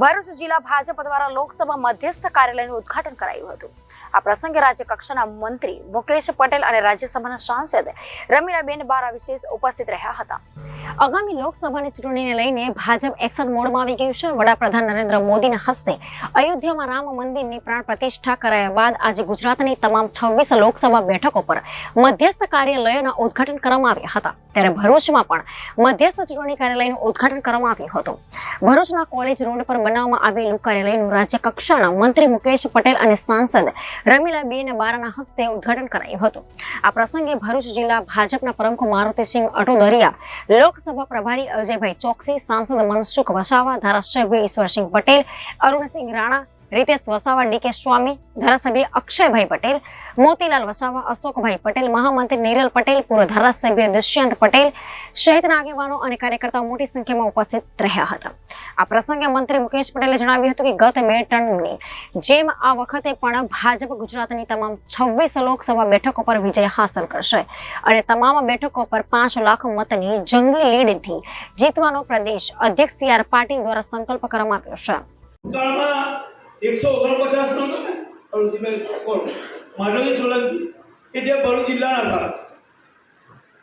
ભરૂચ જિલ્લા ભાજપ દ્વારા લોકસભા મધ્યસ્થ કાર્યાલયનું ઉદ્ઘાટન કરાયું હતું. આ પ્રસંગે રાજ્ય કક્ષાના મંત્રી મુકેશ પટેલ અને રાજ્યસભાના સાંસદ રમીલાબેન બારા વિશેષ ઉપસ્થિત રહ્યા હતા. આગામી લોકસભાની ચૂંટણીને લઈને ભાજપ એક્શન મોડમાં આવી ગયું છે. વડાપ્રધાન નરેન્દ્ર મોદીના હસ્તે અયોધ્યામાં રામ મંદિરની પ્રાણ પ્રતિષ્ઠા કરાયા બાદ આજે ગુજરાતની તમામ છવ્વીસ લોકસભા બેઠકો પર મધ્યસ્થ કાર્યાલયોના ઉદ્ઘાટન કરવામાં આવ્યા હતા. ત્યારે ભરૂચમાં પણ મધ્યસ્થ ચૂંટણી કાર્યાલયનું ઉદ્ઘાટન કરવામાં આવ્યું હતું. ભરૂચના કોલેજ રોડ પર બનાવવામાં આવેલું કાર્યાલયનું રાજ્ય કક્ષાના મંત્રી મુકેશ પટેલ અને સાંસદ રમીલાબેન બારાના હસ્તે ઉદ્ઘાટન કરાયું હતું. આ પ્રસંગે ભરૂચ જિલ્લા ભાજપના પ્રમુખ મારુતિસિંહ અટોદરિયા લોકસભા પ્રભારી અજયભાઈ ચોકસી, સાંસદ મનસુખ વસાવા, ધારાસભ્ય ઈશ્વરસિંહ પટેલ, અરુણસિંહ રાણા, રીતેશ વસાવા ડીકે સ્વામી, ધારાસભ્ય અક્ષયભાઈ પટેલ મોતીલાલ વસાવા, અશોકભાઈ પટેલ, મહામંત્રી નીરલ પટેલ, પૂર્વ ધારાસભ્ય દુષ્યંત પટેલ સહિતના આગેવાનો અને કાર્યકર્તાઓ મોટી સંખ્યામાં ઉપસ્થિત રહ્યા હતા. આ પ્રસંગે મંત્રી મુકેશ પટેલે જણાવ્યું હતું કે ગત બે ટર્મની જેમ આ વખતે પણ ભાજપ ગુજરાતની તમામ છવ્વીસ લોકસભા બેઠકો પર વિજય હાંસલ કરશે અને તમામ બેઠકો પર પાંચ લાખ મતની જંગી લીડથી જીતવાનો પ્રદેશ અધ્યક્ષ સી આર પાટીલ દ્વારા સંકલ્પ કરવામાં આવ્યો છે. એકસો ઓગણપચાસ નો હતો ને માધવજી સોલંકી, કે જે ભરૂચ જિલ્લાના હતા,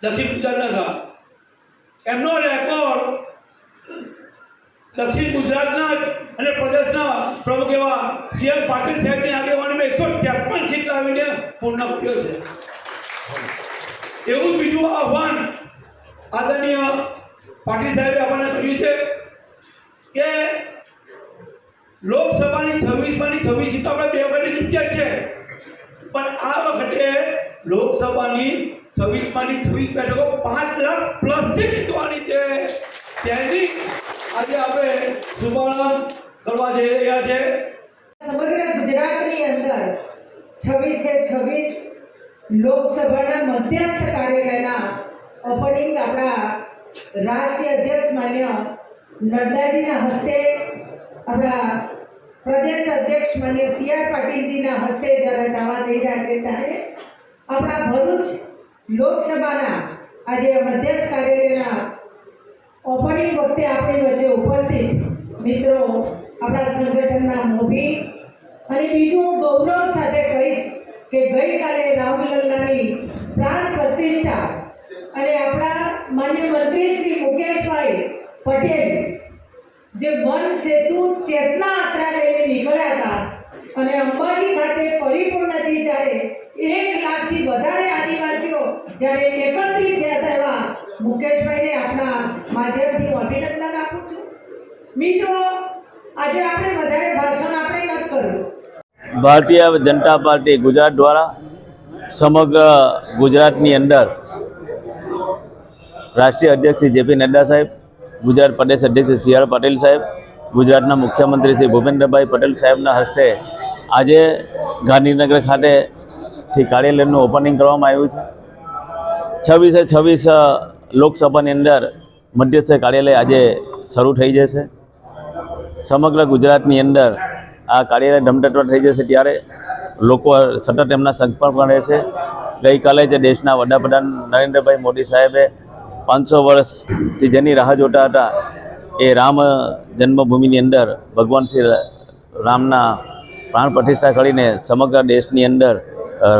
દક્ષિણ ગુજરાતના હતા. એમનો રેકોર્ડ દક્ષિણ ગુજરાતના અને પ્રદેશના પ્રમુખ એવા સી પાટીલ સાહેબની આગેવાનીમાં એકસો ત્રેપન સીટ લાવીને પૂર્ણ કર્યો છે. એવું બીજું આહવાન આદરણીય પાટીલ સાહેબે આપણને કર્યું છે કે લોકસભાની છવ્વીસમાંની છવ્વીસ સીટો આપણે બે વખત જીત્યા છે. પણ આ વખતે લોકસભાની છવ્વીસમાંની છવ્વીસ બેઠકો પાંચ લાખ પ્લસથી જીતવાની છે. તેની આજે આપણે શુભારંભ કરવા જઈ રહ્યા છે. સમગ્ર ગુજરાતની અંદર છવ્વીસે છવ્વીસ લોકસભાના મધ્યસ્થ કાર્યાલયના ઓપનિંગ આપણા રાષ્ટ્રીય અધ્યક્ષ માન્ય નડ્ડાજીના હસ્તે આપણા પ્રદેશ અધ્યક્ષ મને સી આર પાટીલજીના હસ્તે જ્યારે દાવા થઈ રહ્યા છે ત્યારે આપણા ભરૂચ લોકસભાના આજે મધ્યસ્થ કાર્યાલયના ઓપનિંગ વખતે આપણી વચ્ચે ઉપસ્થિત મિત્રો, આપણા સંગઠનના મોભી અને બીજું હું ગૌરવ સાથે કહીશ કે ગઈકાલે રામલલ્લાની પ્રાણ પ્રતિષ્ઠા અને આપણા માન્ય મંત્રી શ્રી મુકેશભાઈ પટેલ જે વન સેતુ ચેતના યાત્રા લઈને નીકળ્યા હતા. અને અંબાજી ખાતે પરિપૂર્ણ થઈ ત્યારે એક લાખથી વધારે આદિવાસીઓ જ્યારે એકત્રિત થયા હતા એવા મુકેશભાઈને આપણા માધ્યમથી હું અભિનંદન આપું છું. મિત્રો, આજે આપણે વધારે ભાષણ આપણે ન કર્યું. ભારતીય જનતા પાર્ટી ગુજરાત દ્વારા સમગ્ર ગુજરાતની અંદર રાષ્ટ્રીય અધ્યક્ષ શ્રી જેપી નડ્ડા સાહેબ ગુજરાત પ્રદેશ અધ્યક્ષ સી આર પાટીલ સાહેબ, ગુજરાતના મુખ્યમંત્રી શ્રી ભૂપેન્દ્રભાઈ પટેલ સાહેબના હસ્તે આજે ગાંધીનગર ખાતેથી કાર્યાલયનું ઓપનિંગ કરવામાં આવ્યું છે. છવ્વીસે છવ્વીસ લોકસભાની અંદર મધ્યસ્થ કાર્યાલય આજે શરૂ થઈ જશે. સમગ્ર ગુજરાતની અંદર આ કાર્યાલય ઢમઢટવા થઈ જશે ત્યારે લોકો સતત એમના સંપર્કમાં રહેશે. ગઈકાલે જ દેશના વડાપ્રધાન નરેન્દ્રભાઈ મોદી સાહેબે પાંચસો વર્ષથી જેની રાહ જોતા હતા એ રામ જન્મભૂમિની અંદર ભગવાન શ્રી રામના પ્રાણ પ્રતિષ્ઠા કરીને સમગ્ર દેશની અંદર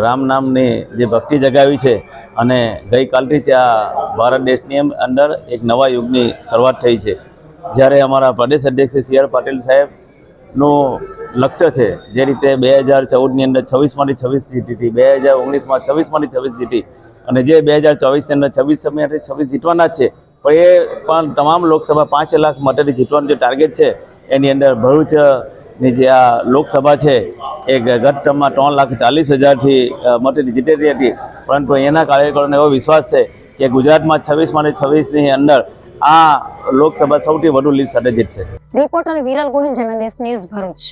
રામ નામની જે ભક્તિ જગાવી છે અને ગઈકાલથી જ આ ભારત દેશની અંદર એક નવા યુગની શરૂઆત થઈ છે. જ્યારે અમારા પ્રદેશ અધ્યક્ષ સી આર પાટીલ સાહેબનું લક્ષ્ય છે જે રીતે બે હજાર ચૌદની અંદર છવ્વીસમાંથી છવ્વીસ જીતી બે હજાર ઓગણીસમાં છવ્વીસમાંથી છવ્વીસ જીતી અને જે બે હજાર ચોવીસની અંદર છવ્વીસ સમયથી છવ્વીસ જીતવાના છે. પણ એ પણ તમામ લોકસભા પાંચ લાખ મતેથી જીતવાનું જે ટાર્ગેટ છે, એની અંદર ભરૂચની જે આ લોકસભા છે, એ ગત ટર્મમાં ત્રણ લાખ ચાલીસ હજારથી મતેથી જીતેલી હતી. પરંતુ એના કાર્યકરોને એવો વિશ્વાસ છે કે ગુજરાતમાં છવ્વીસમાંથી છવ્વીસની અંદર આ લોકસભા સૌથી વધુ લીડ સાથે જીતશે. Reporter Viral Gohil Jandesh news Bharuch.